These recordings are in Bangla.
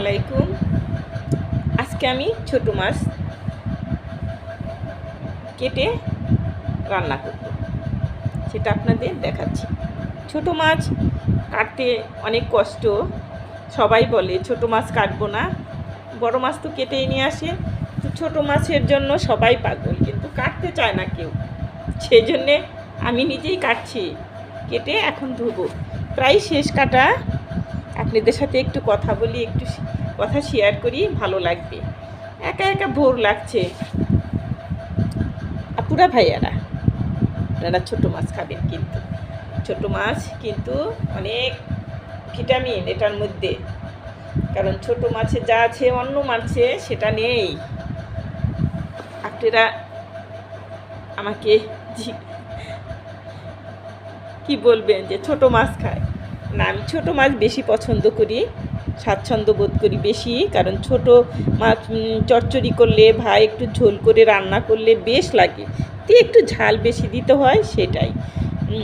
আলাইকুম। আজকে আমি ছোট মাছ কেটে রান্না করব। সেটা আপনাদের দেখাচ্ছি। ছোট মাছ কাটতে অনেক কষ্ট। সবাই বলে ছোট মাছ কাটবো না। বড় মাছ তো কেটেই নিয়ে আসে। তো ছোট মাছের জন্য সবাই পাগল, কিন্তু কাটতে চায় না কেউ। সেই জন্যে আমি নিজেই কাটছি, কেটে এখন ধুবো। প্রায় শেষ কাটা আপনাদের সাথে একটু কথা বলি, একটু কথা শেয়ার করি, ভালো লাগবে। একা একা বোর লাগছে। আপুরা ভাইয়ারা, আপনারা ছোটো মাছ খাবেন কিন্তু। ছোটো মাছ কিন্তু অনেক ভিটামিন এটার মধ্যে। কারণ ছোট মাছে যা আছে, অন্য মাছে সেটা নেই। আপনারা আমাকে কি বলবেন যে ছোট মাছ খায়? না আমি ছোটো মাছ বেশি পছন্দ করি, স্বাচ্ছন্দ্য বোধ করি বেশি, কারণ ছোট মাছ চচ্চড়ি করলে, ভাই একটু ঝোল করে রান্না করলে বেশ লাগে। তো একটু ঝাল বেশি দিতে হয়, সেটাই।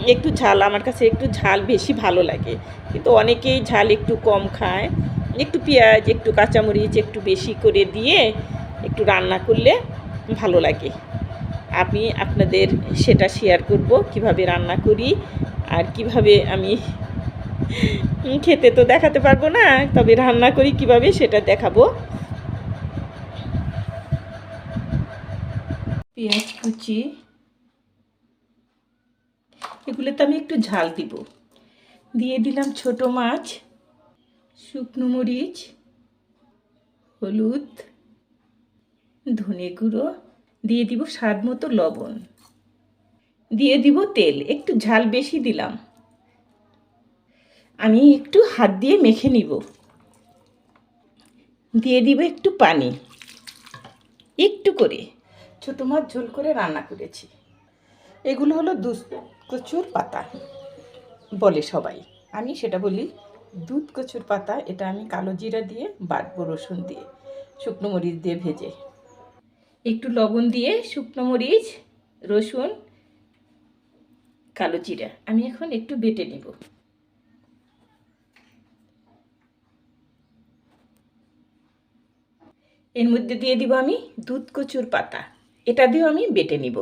একটু ঝাল, আমার কাছে একটু ঝাল বেশি ভালো লাগে। কিন্তু অনেকেই ঝাল একটু কম খায়। একটু পেঁয়াজ, একটু কাঁচামরিচ একটু বেশি করে দিয়ে একটু রান্না করলে ভালো লাগে। আমি আপনাদের সেটা শেয়ার করব, কীভাবে রান্না করি আর কীভাবে আমি খেতে তো দেখাতে পারব না, তবে রান্না করি কীভাবে সেটা দেখাবো। পেঁয়াজ কুচি। এগুলোতে আমি একটু ঝাল দিব। দিয়ে দিলাম ছোট মাছ, শুকনো মরিচ, হলুদ, ধনে গুঁড়ো, দিয়ে দিব স্বাদ মতো লবণ। দিয়ে দিব তেল, একটু ঝাল বেশি দিলাম। আমি একটু হাত দিয়ে মেখে নিব। দিয়ে দিব একটু পানি। একটু করে। ছোটো মাছ ঝোল করে রান্না করেছি। এগুলো হলো দুধ কচুর পাতা। বলে সবাই। আমি সেটা বলি, দুধ কচুর পাতা, এটা আমি কালো জিরা দিয়ে, বাটবো রসুন দিয়ে, শুকনো মরিচ দিয়ে ভেজে। একটু লবণ দিয়ে শুকনো মরিচ, রসুন, কালো জিরা। আমি এখন একটু বেটে নিব। এর মধ্যে দিয়ে দিব আমি দুধ কচুর পাতা। এটা দিয়েও আমি বেটে নিব।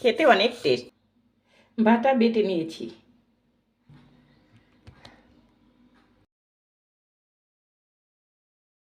খেতে অনেক টেস্ট। বাটা বেটে নিয়েছি।